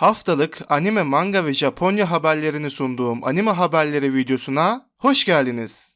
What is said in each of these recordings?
Haftalık anime, manga ve Japonya haberlerini sunduğum anime haberleri videosuna hoş geldiniz.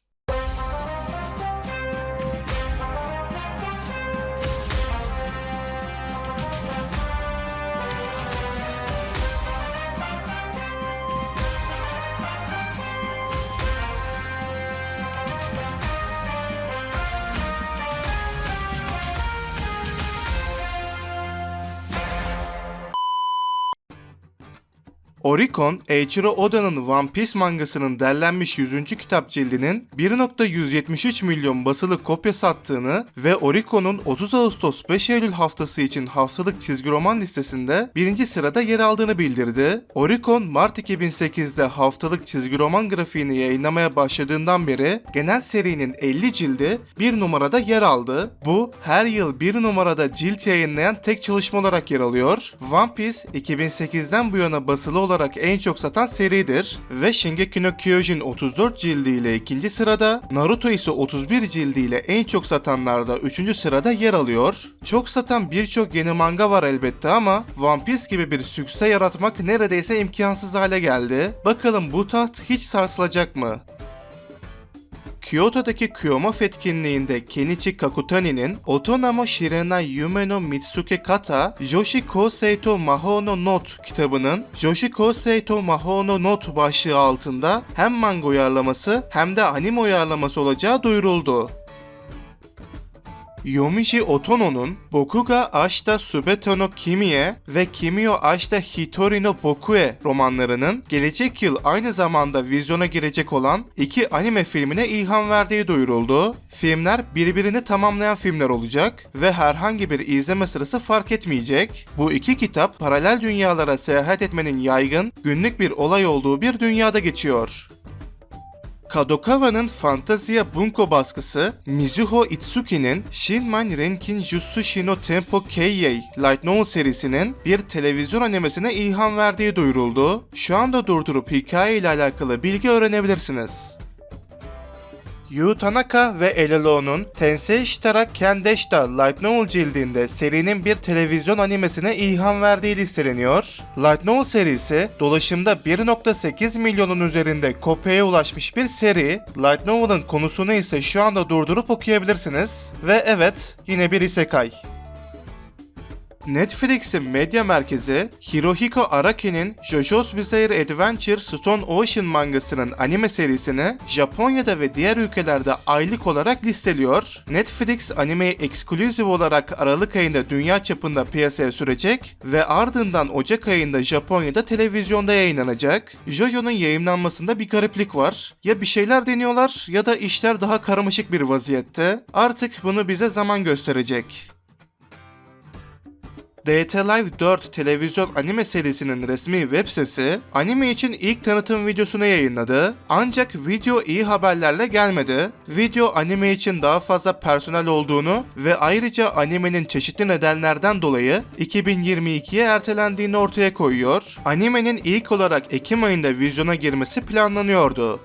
Oricon, Eiichiro Oda'nın One Piece mangasının derlenmiş 100. kitap cildinin 1.173 milyon basılı kopya sattığını ve Oricon'un 30 Ağustos 5 Eylül haftası için haftalık çizgi roman listesinde birinci sırada yer aldığını bildirdi. Oricon, Mart 2008'de haftalık çizgi roman grafiğini yayınlamaya başladığından beri genel serinin 50 cildi bir numarada yer aldı. Bu her yıl bir numarada cilt yayınlayan tek çalışma olarak yer alıyor. One Piece 2008'den bu yana basılı olarak en çok satan seridir ve Shingeki no Kyojin 34 cildiyle ikinci sırada, Naruto ise 31 cildiyle en çok satanlarda 3. sırada yer alıyor. Çok satan birçok yeni manga var elbette ama One Piece gibi bir sükse yaratmak neredeyse imkansız hale geldi. Bakalım bu taht hiç sarsılacak mı? Kyoto'daki Kyomaf etkinliğinde Kenichi Kakutani'nin Otonamo Shirenai Yume no Mitsuke Kata Joshi Kosei to Mahou no Note kitabının Joshi Kosei to Mahou no Note başlığı altında hem manga uyarlaması hem de anime uyarlaması olacağı duyuruldu. Yomichi Otono'nun Bokuga Ashita Subete no Kimiye ve Kimi o Ashita Hitori no Bokue romanlarının gelecek yıl aynı zamanda vizyona girecek olan iki anime filmine ilham verdiği duyuruldu. Filmler birbirini tamamlayan filmler olacak ve herhangi bir izleme sırası fark etmeyecek. Bu iki kitap paralel dünyalara seyahat etmenin yaygın, günlük bir olay olduğu bir dünyada geçiyor. Kadokawa'nın Fantasia Bunko baskısı Mizuho Itsuki'nin Shinman Renkin Jutsu Shino Tempo Keiyei Light Novel serisinin bir televizyon animesine ilham verdiği duyuruldu. Şu anda durdurup hikaye ile alakalı bilgi öğrenebilirsiniz. Yu Tanaka ve Elelo'nun Tensei Shitara Kendeşta Light Novel cildinde serinin bir televizyon animesine ilham verdiği listeleniyor. Light Novel serisi dolaşımda 1.8 milyonun üzerinde kopyaya ulaşmış bir seri. Light Novel'ın konusunu ise şu anda durdurup okuyabilirsiniz. Ve evet yine bir isekai. Netflix'in medya merkezi Hirohiko Araki'nin JoJo's Bizarre Adventure Stone Ocean mangasının anime serisini Japonya'da ve diğer ülkelerde aylık olarak listeliyor. Netflix animeyi eksklusif olarak Aralık ayında dünya çapında piyasaya sürecek ve ardından Ocak ayında Japonya'da televizyonda yayınlanacak. JoJo'nun yayınlanmasında bir gariplik var. Ya bir şeyler deniyorlar ya da işler daha karmaşık bir vaziyette. Artık bunu bize zaman gösterecek. DT Live 4 televizyon anime serisinin resmi web sitesi anime için ilk tanıtım videosunu yayınladı. Ancak video iyi haberlerle gelmedi. Video anime için daha fazla personel olduğunu ve ayrıca animenin çeşitli nedenlerden dolayı 2022'ye ertelendiğini ortaya koyuyor. Animenin ilk olarak Ekim ayında vizyona girmesi planlanıyordu.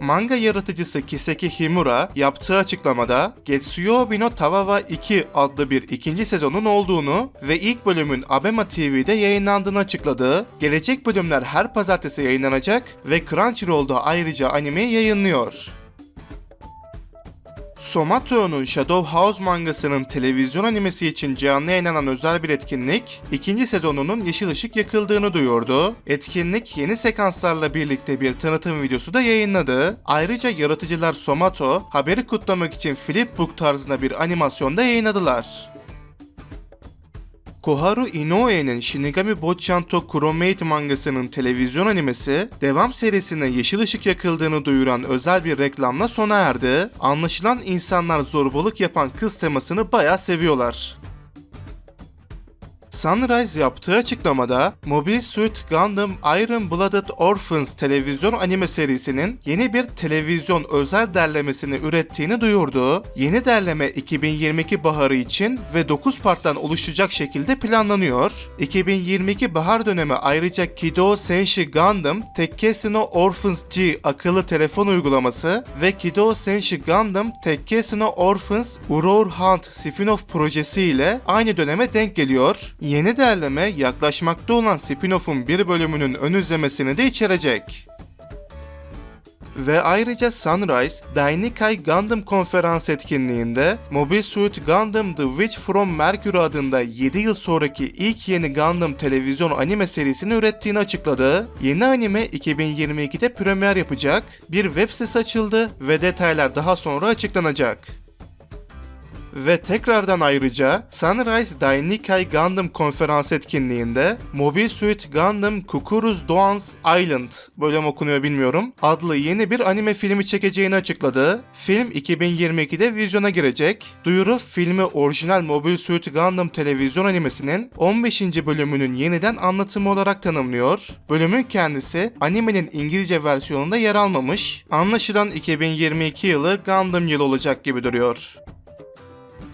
Manga yaratıcısı Kiseki Himura yaptığı açıklamada Getsuyobi no Tawawa 2 adlı bir ikinci sezonun olduğunu ve ilk bölümün Abema TV'de yayınlandığını açıkladı. Gelecek bölümler her pazartesi yayınlanacak ve Crunchyroll'da ayrıca animeyi yayınlıyor. Somato'nun Shadow House mangasının televizyon animesi için canlı yayınlanan özel bir etkinlik, ikinci sezonunun yeşil ışık yakıldığını duyurdu. Etkinlik yeni sekanslarla birlikte bir tanıtım videosu da yayınladı. Ayrıca yaratıcılar Somato, haberi kutlamak için flipbook tarzında bir animasyonda yayınladılar. Koharu Inoue'nin Shinigami Bochanto Chromate mangasının televizyon animesi, devam serisine yeşil ışık yakıldığını duyuran özel bir reklamla sona erdi. Anlaşılan insanlar zorbalık yapan kız temasını bayağı seviyorlar. Sunrise yaptığı açıklamada Mobile Suit Gundam Iron Blooded Orphans televizyon anime serisinin yeni bir televizyon özel derlemesini ürettiğini duyurdu. Yeni derleme 2022 baharı için ve 9 parttan oluşacak şekilde planlanıyor. 2022 bahar dönemi ayrıca Kido Senshi Gundam Tekkesi no Orphans G akıllı telefon uygulaması ve Kido Senshi Gundam Tekkesi no Orphans Uror Hunt spin-off projesi ile aynı döneme denk geliyor. Yeni derleme yaklaşmakta olan spin-off'un bir bölümünün ön izlemesini de içerecek. Ve ayrıca Sunrise, Dainikai Gundam konferans etkinliğinde Mobile Suit Gundam The Witch from Mercury adında 7 yıl sonraki ilk yeni Gundam televizyon anime serisini ürettiğini açıkladı. Yeni anime 2022'de premier yapacak, bir web sitesi açıldı ve detaylar daha sonra açıklanacak. Ve tekrardan ayrıca Sunrise Dainikai Gundam konferans etkinliğinde Mobile Suit Gundam Kukuruz Doğans Island bölüm okunuyor bilmiyorum adlı yeni bir anime filmi çekeceğini açıkladı. Film 2022'de vizyona girecek. Duyuru filmi orijinal Mobile Suit Gundam televizyon animesinin 15. bölümünün yeniden anlatımı olarak tanımlıyor. Bölümün kendisi animenin İngilizce versiyonunda yer almamış. Anlaşılan 2022 yılı Gundam yılı olacak gibi duruyor.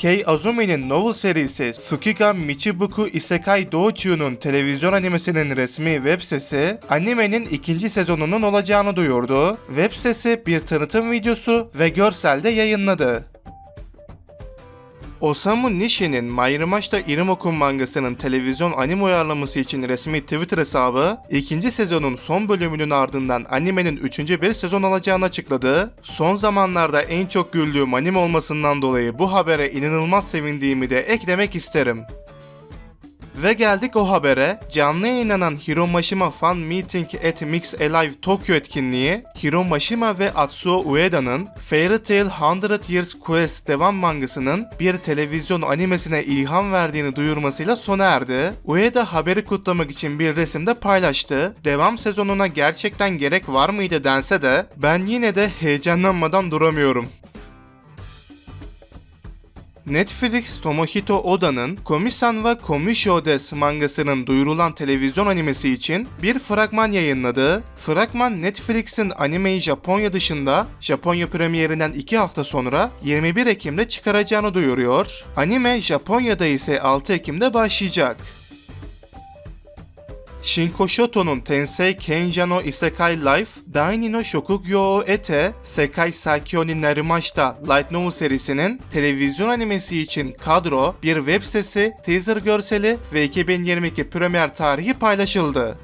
Kei Azumi'nin novel serisi Tsukiga Michibuku Isekai Doujou'nun televizyon animesinin resmi web sitesi animenin ikinci sezonunun olacağını duyurdu. Web sitesi bir tanıtım videosu ve görselde yayınladı. Osamu Nishi'nin Mayrimaş'ta Irimokun mangasının televizyon anime uyarlaması için resmi Twitter hesabı, ikinci sezonun son bölümünün ardından animenin üçüncü bir sezon alacağını açıkladı. Son zamanlarda en çok güldüğüm anime olmasından dolayı bu habere inanılmaz sevindiğimi de eklemek isterim. Ve geldik o habere. Canlı yayınlanan Hiromaşima Fan Meeting at Mix Alive Tokyo etkinliği, Hiromaşima ve Atsuo Ueda'nın Fairy Tail 100 Years Quest devam mangasının bir televizyon animesine ilham verdiğini duyurmasıyla sona erdi. Ueda haberi kutlamak için bir resimde paylaştı. Devam sezonuna gerçekten gerek var mıydı dense de ben yine de heyecanlanmadan duramıyorum. Netflix Tomohito Oda'nın Komi-san wa Komisho Des mangasının duyurulan televizyon animesi için bir fragman yayınladı. Fragman Netflix'in animeyi Japonya dışında Japonya premierinden 2 hafta sonra 21 Ekim'de çıkaracağını duyuruyor. Anime Japonya'da ise 6 Ekim'de başlayacak. Shinko Shoto'nun Tensei Kenja no Isekai Life, Daini no Shokugyo Ete, Sekai Saikyo ni Narimashita Light Novel serisinin televizyon animesi için kadro, bir web sitesi, teaser görseli ve 2022 premier tarihi paylaşıldı.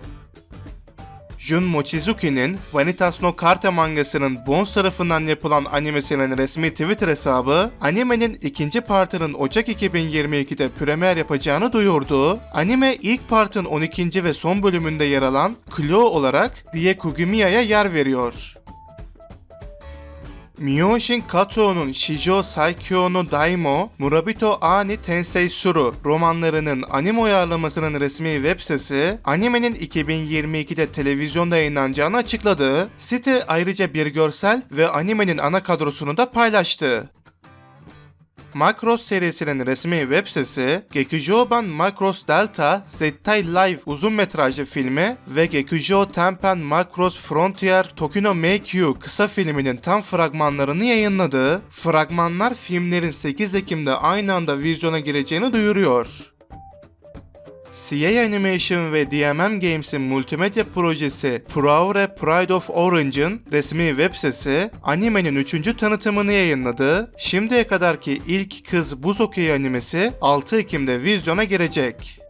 Jun Mochizuki'nin Vanitas no Karte mangasının Bones tarafından yapılan animesinin resmi Twitter hesabı, animenin ikinci partının Ocak 2022'de premier yapacağını duyurdu. Anime ilk partın 12. ve son bölümünde yer alan Klo olarak Die Kugumiya'ya yer veriyor. Miyoshin Kato'nun Shijo Saikyo no Daimo, Murabito Ani Tensei Suru romanlarının anime uyarlamasının resmi web sitesi, animenin 2022'de televizyonda yayınlanacağını açıkladı. Site ayrıca bir görsel ve animenin ana kadrosunu da paylaştı. Macross serisinin resmi web sitesi, Gekujouban Macross Delta Zettai Live uzun metrajlı filmi ve Gekujou Tempen Macross Frontier Tokino You kısa filminin tam fragmanlarını yayınladı. Fragmanlar filmlerin 8 Ekim'de aynı anda vizyona gireceğini duyuruyor. CA Animation ve DMM Games'in multimedya projesi Praure Pride of Orange'ın resmi web sitesi animenin 3. tanıtımını yayınladı. Şimdiye kadarki ilk kız buz hokeyi animesi 6 Ekim'de vizyona girecek.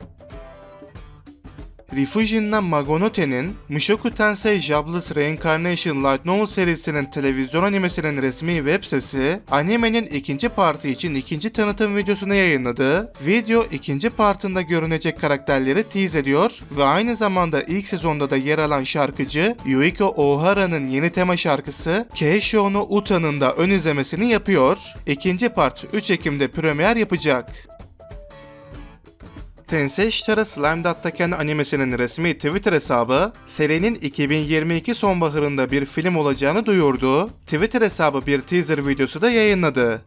Rifujin'den Magonote'nin Mushoku Tensei Jobless Reincarnation Light Novel serisinin televizyon animesinin resmi web sitesi, animenin ikinci partı için ikinci tanıtım videosunu yayınladı. Video ikinci partında görünecek karakterleri tease ediyor ve aynı zamanda ilk sezonda da yer alan şarkıcı Yuiko Ohara'nın yeni tema şarkısı Keisho no Uta'nın da ön izlemesini yapıyor. İkinci part 3 Ekim'de premier yapacak. Tensei Shitara Slime Dattaken animesinin resmi Twitter hesabı, serinin 2022 sonbaharında bir film olacağını duyurdu. Twitter hesabı bir teaser videosu da yayınladı.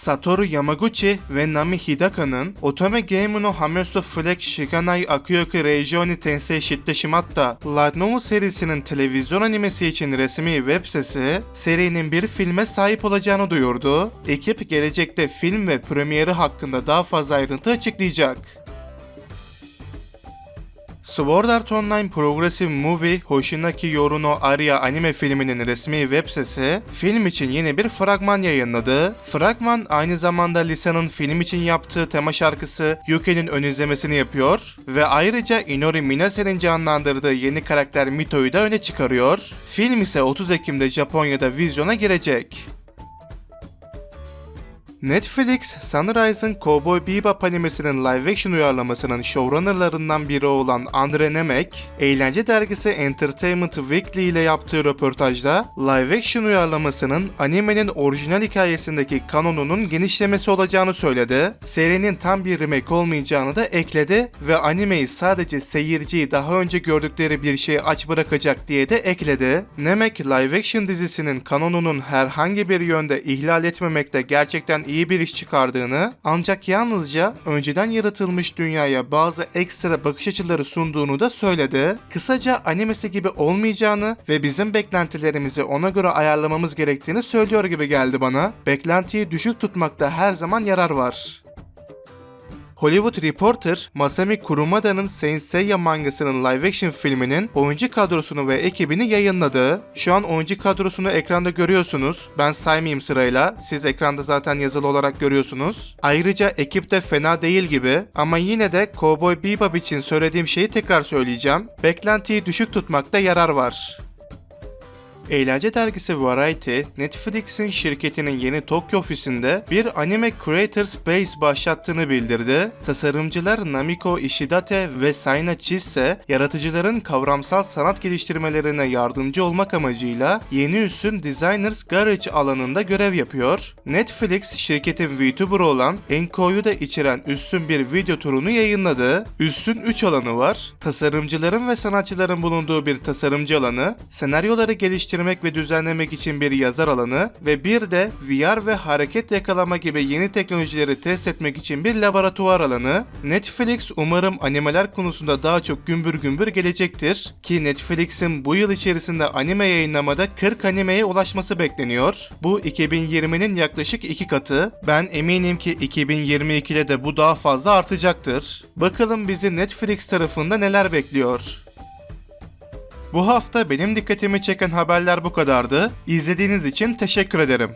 Satoru Yamaguchi ve Nami Hidaka'nın Otome Game no Hamesu Flex Shikanai Akuyoku Reijioni Tensei Shitte Shimatta Light Novel serisinin televizyon animesi için resmi web sitesi, serinin bir filme sahip olacağını duyurdu. Ekip gelecekte film ve premieri hakkında daha fazla ayrıntı açıklayacak. Sword Art Online Progressive Movie Hoshinaki Yoru no Aria anime filminin resmi web sitesi film için yeni bir fragman yayınladı. Fragman aynı zamanda Lisa'nın film için yaptığı tema şarkısı Yuki'nin ön izlemesini yapıyor ve ayrıca Inori Minase'nin canlandırdığı yeni karakter Mito'yu da öne çıkarıyor. Film ise 30 Ekim'de Japonya'da vizyona girecek. Netflix, Sunrise'ın Cowboy Bebop animesinin live action uyarlamasının showrunnerlarından biri olan Andre Nemec, eğlence dergisi Entertainment Weekly ile yaptığı röportajda live action uyarlamasının animenin orijinal hikayesindeki kanonunun genişlemesi olacağını söyledi. Serinin tam bir remake olmayacağını da ekledi ve animeyi sadece seyirciyi daha önce gördükleri bir şeye aç bırakacak diye de ekledi. Nemec, live action dizisinin kanonunun herhangi bir yönde ihlal etmemekte gerçekten iyi bir iş çıkardığını ancak yalnızca önceden yaratılmış dünyaya bazı ekstra bakış açıları sunduğunu da söyledi. Kısaca animesi gibi olmayacağını ve bizim beklentilerimizi ona göre ayarlamamız gerektiğini söylüyor gibi geldi bana. Beklentiyi düşük tutmakta her zaman yarar var. Hollywood Reporter, Masami Kurumada'nın Saint Seiya mangasının live action filminin oyuncu kadrosunu ve ekibini yayınladı. Şu an oyuncu kadrosunu ekranda görüyorsunuz. Ben saymayayım sırayla. Siz ekranda zaten yazılı olarak görüyorsunuz. Ayrıca ekip de fena değil gibi. Ama yine de Cowboy Bebop için söylediğim şeyi tekrar söyleyeceğim. Beklentiyi düşük tutmakta yarar var. Eğlence dergisi Variety, Netflix'in şirketinin yeni Tokyo ofisinde bir Anime Creators Base başlattığını bildirdi. Tasarımcılar Namiko Ishidate ve Saina Chise, yaratıcıların kavramsal sanat geliştirmelerine yardımcı olmak amacıyla yeni üssün Designers Garage alanında görev yapıyor. Netflix, şirketin VTuber olan Enko'yu da içeren üssün bir video turunu yayınladı. Üssün 3 alanı var. Tasarımcıların ve sanatçıların bulunduğu bir tasarımcı alanı, senaryoları geliştirmek ve düzenlemek için bir yazar alanı ve bir de VR ve hareket yakalama gibi yeni teknolojileri test etmek için bir laboratuvar alanı. Netflix umarım animeler konusunda daha çok gümbür gümbür gelecektir ki Netflix'in bu yıl içerisinde anime yayınlamada 40 animeye ulaşması bekleniyor. Bu 2020'nin yaklaşık iki katı. Ben eminim ki 2022'de de bu daha fazla artacaktır. Bakalım bizi Netflix tarafında neler bekliyor. Bu hafta benim dikkatimi çeken haberler bu kadardı. İzlediğiniz için teşekkür ederim.